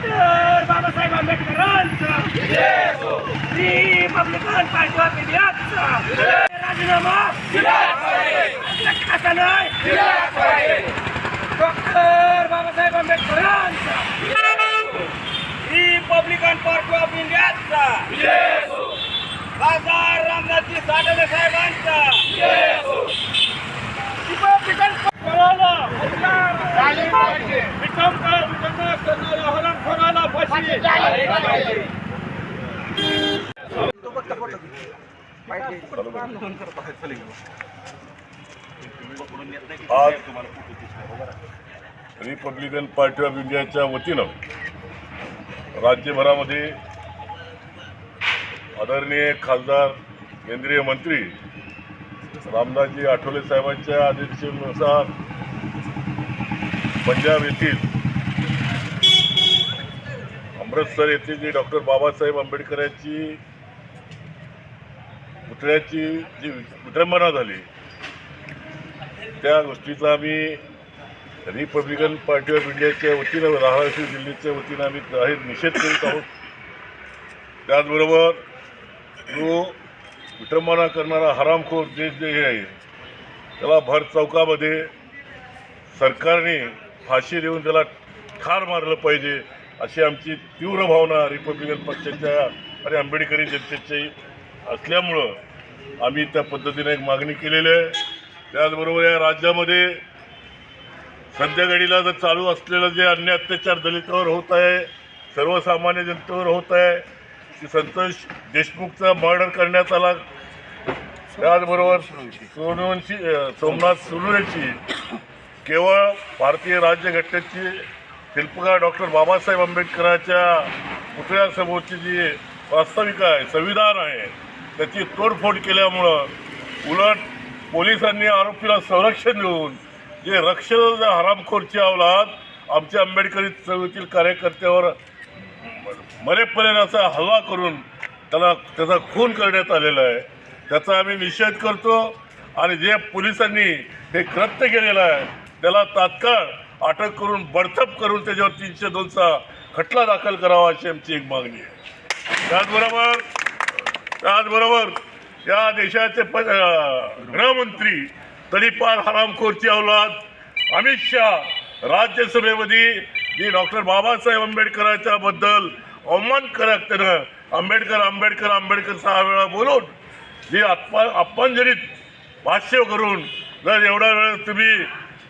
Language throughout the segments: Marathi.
डॉक्टर बाबासाहेब आंबेडकरांचा. रिपब्लिकन पार्टी ऑफ इंडियाचा राजीनामा कसा नाही डॉक्टर बाबासाहेब आंबेडकरांचा. रिपब्लिकन पार्टी ऑफ इंडियाचा खासदार रामदासजी साठवले साहेबांचा. रिपब्लिकन पक्षाला विक्रम कर विक्रम करणाऱ्या हरणखोराला फाशी झाली पाहिजे आज रिपब्लिकन पार्टी ऑफ इंडियाच्या वतीनं राज्यभरामध्ये आदरणीय खासदार केंद्रीय मंत्री रामदासजी आठवले साहेबांच्या आदेशानुसार पंजाब येथील अमृतसर येथे जी डॉक्टर बाबासाहेब आंबेडकर यांची पुतळ्याची जी विटंबना झाली त्या गोष्टीचा आम्ही रिपब्लिकन पार्टी ऑफ इंडियाच्या वतीनं धाराशिव दिल्लीच्या वतीनं आम्ही जाहीर निषेध करीत आहोत. त्याचबरोबर जो विटंबना करणारा हरामखोर देश जे हे आहे त्याला भर चौकामध्ये सरकारने फाशी देऊन त्याला ठार मारलं पाहिजे. अशी आमची तीव्र भावना रिपब्लिकन पक्षाच्या आणि आंबेडकरी जनतेची असल्यामुळं आम्ही त्या पद्धतीने एक मागणी केलेली आहे. त्याचबरोबर या राज्यामध्ये सध्या घडीला जर चालू असलेलं जे अन्य अत्याचार दलितावर होत आहे सर्वसामान्य जनतेवर होत आहे की संतोष देशमुखचा मर्डर करण्यात आला त्याचबरोबर सोनवंशी सोमनाथ सुर्वेची केवळ भारतीय राज्यघटनेची शिल्पकार डॉक्टर बाबासाहेब आंबेडकरांच्या पुतळ्यासमोरची जी वास्तविक आहे संविधान आहे त्याची तोडफोड केल्यामुळं उलट पोलिसांनी आरोपीला संरक्षण देऊन जे रक्षण हरामखोरची अवलाद आमच्या आंबेडकरी चळवळीतील कार्यकर्त्यावर मरेपर्यंत असा हल्ला करून त्याला त्याचा खून करण्यात आलेला आहे. त्याचा आम्ही निषेध करतो आणि जे पोलिसांनी हे कृत्य केलेलं आहे त्याला तात्काळ अटक करून बडतप करून त्याच्यावर तीनशे दोनचा खटला दाखल करावा अशी आमची एक मागणी आहे. त्याचबरोबर त्याचबरोबर या देशाचे प गृहमंत्री तडीपार हरामखोरची अवलाद अमित शहा राज्यसभेमध्ये जी डॉक्टर बाबासाहेब आंबेडकरांच्या बद्दल अवमानकारक त्यानं आंबेडकर आंबेडकर आंबेडकर सहा वेळा बोलून जी अपा अपमानजनित भाष्य करून जर एवढा वेळ तुम्ही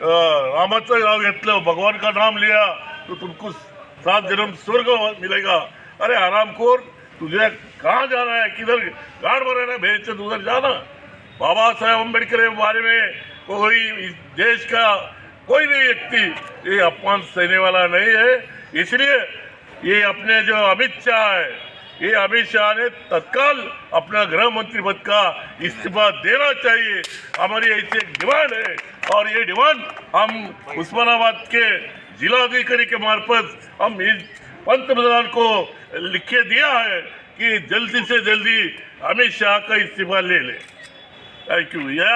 रामाचं नाव घेतलं भगवान का नाम लिया तो तुमको सात जन्म स्वर्ग मिलेगा. अरे आरामखोर तुझे कहाँ जाना है? किधर गाड़ मराना भेज से उधर जाना। बाबा साहेब अम्बेडकर के बारे में कोई इस देश का कोई भी व्यक्ति ये अपमान सहने वाला नहीं है। इसलिए ये अपने जो अमित शाह है ये अमित शाह ने तत्काल अपना गृह मंत्री पद का इस्तीफा देना चाहिए। हमारी ऐसी एक डिमांड है और ये डिमांड हम उस्मानाबाद के जिला अधिकारी के मार्फत हम इस पंतप्रधान को लिखे दिया है कि जल्दी से जल्दी अमित शाह का इस्तीफा ले ले। थैंक यू या